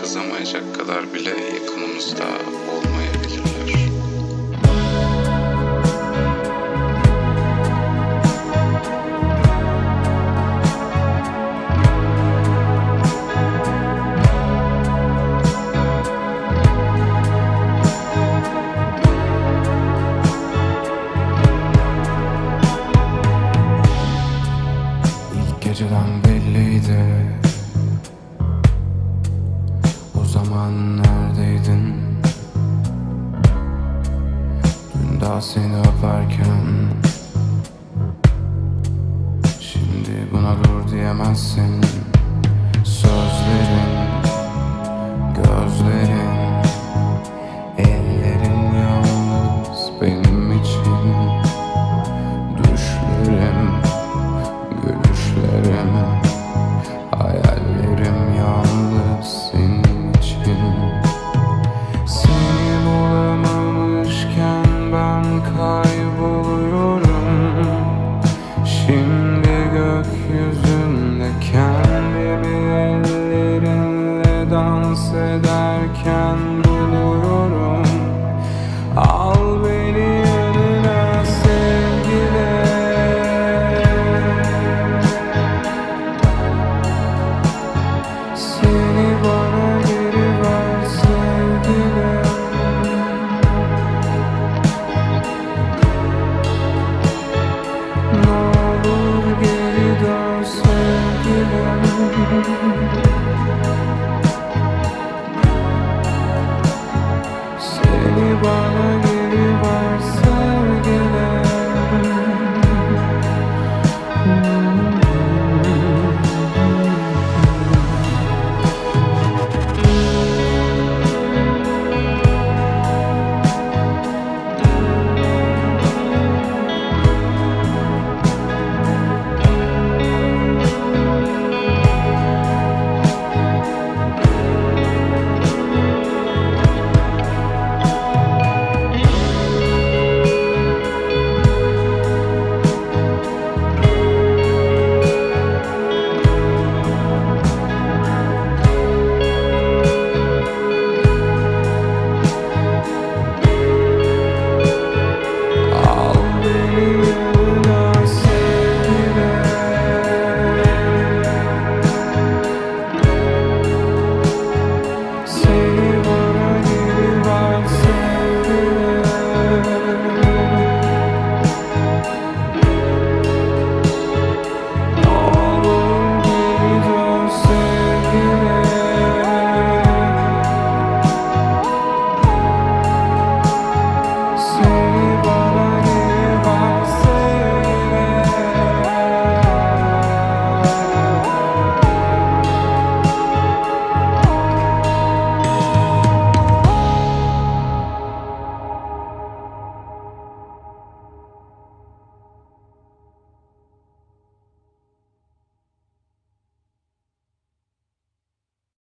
kızamayacak kadar bile yakınımızda olmayabilirler. İlk geceden belliydi Zaman neredeydin? Dün daha seni öperken. Şimdi buna dur diyemezsin dans ederken